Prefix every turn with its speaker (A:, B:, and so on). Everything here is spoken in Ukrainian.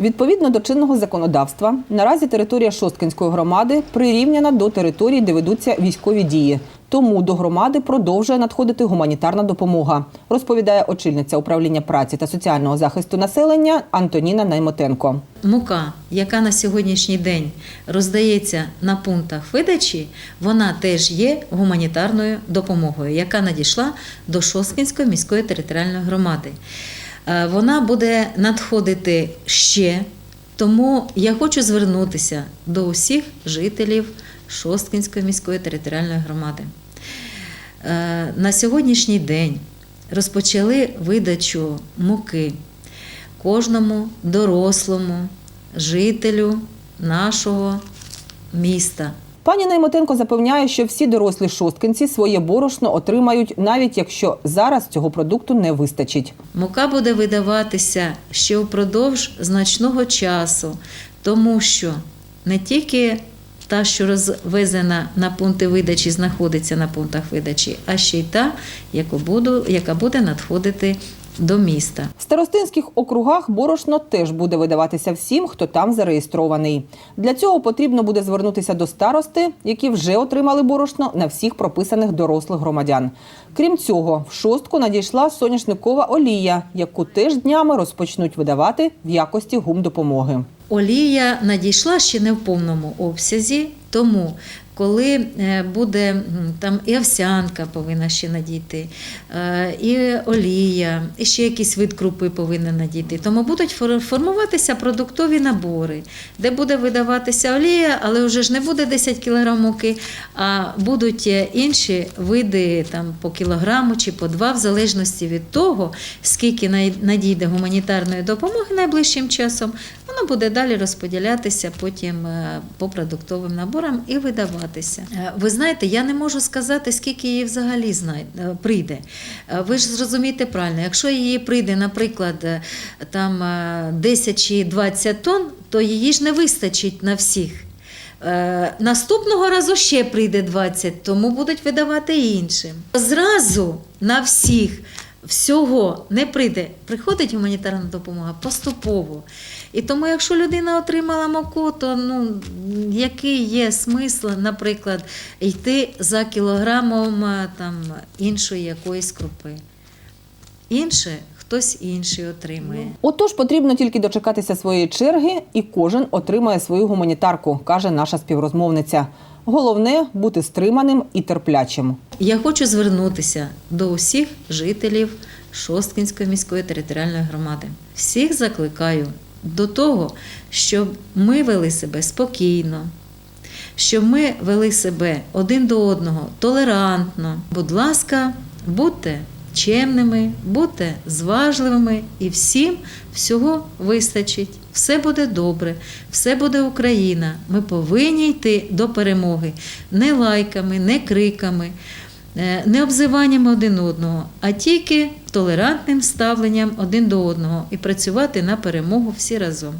A: Відповідно до чинного законодавства, наразі територія Шосткинської громади прирівняна до території, де ведуться військові дії. Тому до громади продовжує надходити гуманітарна допомога, розповідає очільниця управління праці та соціального захисту населення Антоніна Наймотенко.
B: Мука, яка на сьогоднішній день роздається на пунктах видачі, вона теж є гуманітарною допомогою, яка надійшла до Шосткінської міської територіальної громади. Е, Вона буде надходити ще, тому я хочу звернутися до усіх жителів Шосткінської міської територіальної громади. Е, На сьогоднішній день розпочали видачу муки кожному дорослому жителю нашого міста.
A: Пані Наймотенко запевняє, що всі дорослі шосткинці своє борошно отримають, навіть якщо зараз цього продукту не вистачить.
B: Мука буде видаватися ще впродовж значного часу, тому що не тільки та, що розвезена на пункти видачі, знаходиться на пунктах видачі, а ще й та, яка буде надходити до міста.
A: В старостинських округах борошно теж буде видаватися всім, хто там зареєстрований. Для цього потрібно буде звернутися до старости, які вже отримали борошно на всіх прописаних дорослих громадян. Крім цього, в шостку надійшла соняшникова олія, яку теж днями розпочнуть видавати в якості гумдопомоги.
B: Олія надійшла ще не в повному обсязі, тому коли е, буде там і овсянка повинна ще надійти, е, і олія, і ще якийсь вид крупи повинен надійти. Тому будуть формуватися продуктові набори, де буде видаватися олія, але вже ж не буде 10 кг муки, а будуть е, інші види там по кілограму чи по два, в залежності від того, скільки надійде гуманітарної допомоги найближчим часом, воно буде далі розподілятися потім е, по продуктовим наборам і видаватися. Е, Ви знаєте, я не можу сказати, скільки її взагалі е, прийде. Ви ж зрозумієте правильно, якщо її прийде, наприклад, там е, 10 чи 20 тонн, то її ж не вистачить на всіх. Наступного разу ще прийде 20, тому будуть видавати іншим. Зразу на всіх всього не прийде. Приходить гуманітарна допомога поступово. І тому, якщо людина отримала муку, то ну, який є смисл, наприклад, йти за кілограмом е, там, іншої якоїсь крупи? Інше хтось інший отримує.
A: Отож, потрібно тільки дочекатися своєї черги, і кожен отримає свою гуманітарку, каже наша співрозмовниця. Головне бути стриманим і терплячим.
B: Я хочу звернутися до усіх жителів Шосткінської міської територіальної громади. Всіх закликаю до того, щоб ми вели себе спокійно, щоб ми вели себе один до одного толерантно. Будь ласка, будьте чемними, будьте зважливими і всім всього вистачить. Все буде добре, все буде Україна. Ми повинні йти до перемоги не лайками, не криками, е, не обзиваннями один одного, а тільки толерантним ставленням один до одного і працювати на перемогу всі разом.